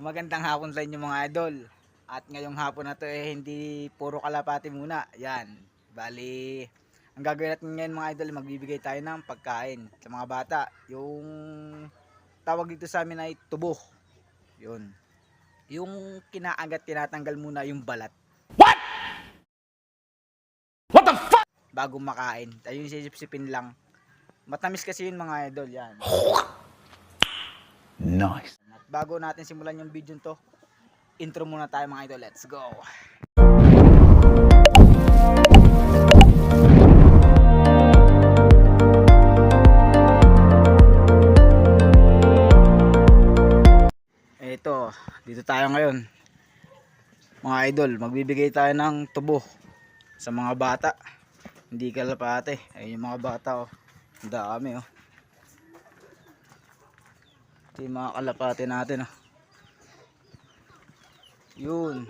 Magandang hapon sa inyo mga idol. At ngayong hapon na to eh hindi puro kalapati muna. Yan. Bali, ang gagawin natin ngayon mga idol, magbibigay tayo ng pagkain sa mga bata. Yung tawag dito sa amin ay tubo. Yun. Yung kinaagat, tinatanggal muna yung balat. What the fuck? bago makain. Ayun sisipsipin lang. Matamis kasi yun mga idol. Yan. Nice. Bago natin simulan yung video to, intro muna tayo mga idol. Let's go! Ito, dito tayo ngayon. Mga idol, magbibigay tayo ng tubo sa mga bata. Hindi kalapate. Ayun yung mga bata oh. Dami oh. Ito yung mga kalapate natin oh. Yun.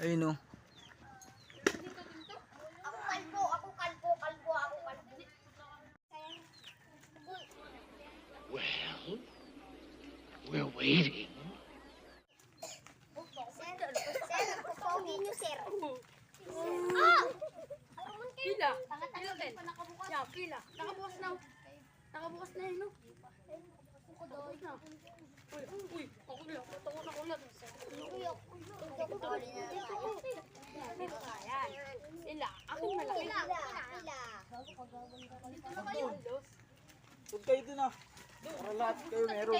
Ayun oh. Ako kalbo. We're waiting. Sir, sir, pogi niyo, sir. Pila. Tangat-tangat Pila, pa nakabukas. Ya, pila. Nakabukas na. Nakabukas na yun, no? Ako. Nakabukas na. Uy, uy, ako lang. Ako na, ako lang. Kuya, ako daw. Ayan. Sila. Aking malaki. Pila, pila. Dito na kayo. Huwag kayo dun ah. Para lahat kayo meron.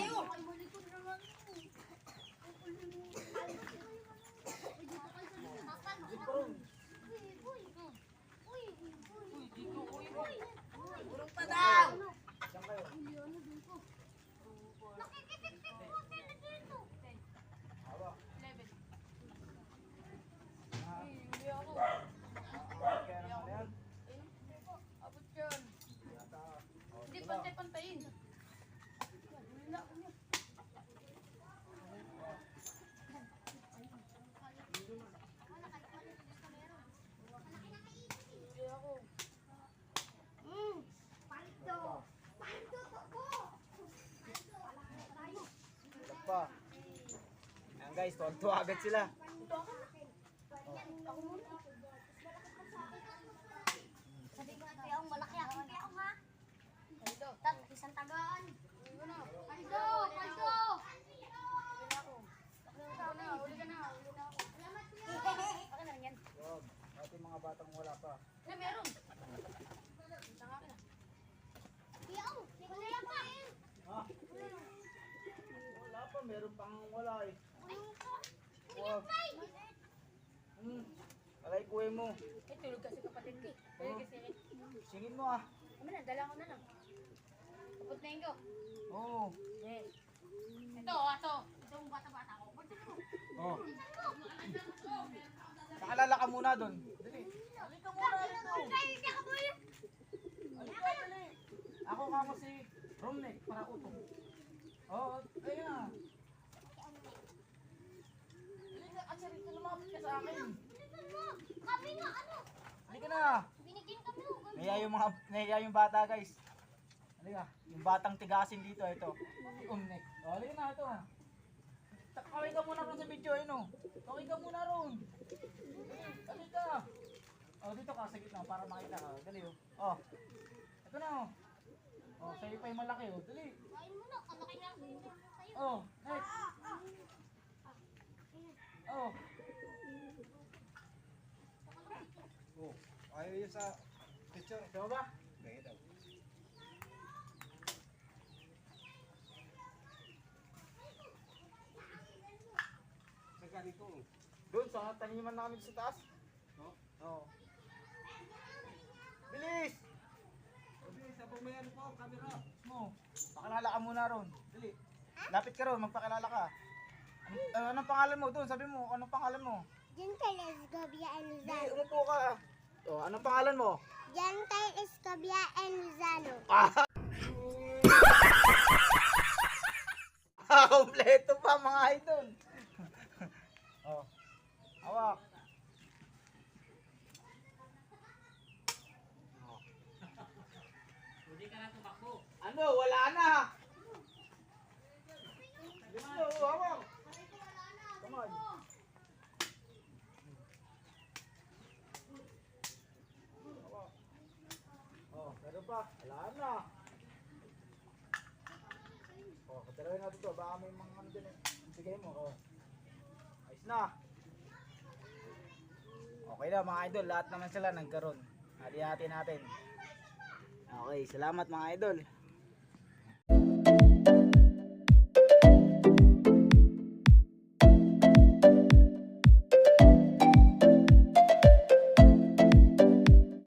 Abot yan. Hindi, pantay-pantayin. Hindi ako. Mm, paldo. Paldo to ko. Wala pa. Ayan guys, tuwag-tuwa agad sila. Sabi ko, ang malaki ako, ako ha. Tat, isang tagaan. Paldo, paldo. Uli ka na, uli na, na. Akin na rin yan. Wag. At yung mga batang wala pa. Eh, meron. Tanga ka na. Ako, wala pa? Wala pa, meron pang wala eh. Wag. Hmm. Alay kuwi mo. Eh, tulog kasi kapatid ko. eh. Kaya kasi, Singin mo ah. ano na, dala ko na lang. Kapot na ko. Oo. Yes. Ito, ato. Ito yung bata-bata ko. Oh. Nakalala ka muna doon. Dali. Halika muna dito. Halika, dali. Ako ka mo si Romnek para utong. Oo, ayun na. Halika, kasi rito lumapit ka sa akin. Kami nga, ano? Halika na. Binigyan kami ng Nahiya yung mga, nahiya yung bata guys. Halika, yung batang tigasin dito, ito. Umnek. O, halika na, ito. Kawin ka muna ron sa video, ayun o. Kawin ka muna ron. Halika. O, dito ka sa gitna para makita ka. Dali o. O. Ito na o. O, sa'yo pa yung malaki o. Dali. Kain mo na, kalaki na. Sa'yo. O, next. O. Oh, ayaw yun sa picture. Ito ba? Ganyan daw. Saan ka dito? Doon, sa taniman namin sa taas. No? Oo. Bilis! Sabi, sabong may ano po, camera. mo. Pakilala ka muna ron. Dali. Lapit ka ron, magpakilala ka. Ano, ano, anong pangalan mo doon? Sabi mo, anong pangalan mo? Gentle Escobia and Hindi, Luzano. umupo ka. O, anong pangalan mo? Gentle Escobia and Luzano. Ah, kompleto pa mga idol. oh. Hawak. Aldo, wala na. Gusto, hawak. Come on. Hawak. Oh, meron pa. Wala na. Oh, katarawin natin to. Baka may mga ano dyan eh. Bigay mo. Oh. Ayos na. Okay na mga idol. Lahat naman sila nagkaroon. Hati-hati natin. Okay, salamat mga idol.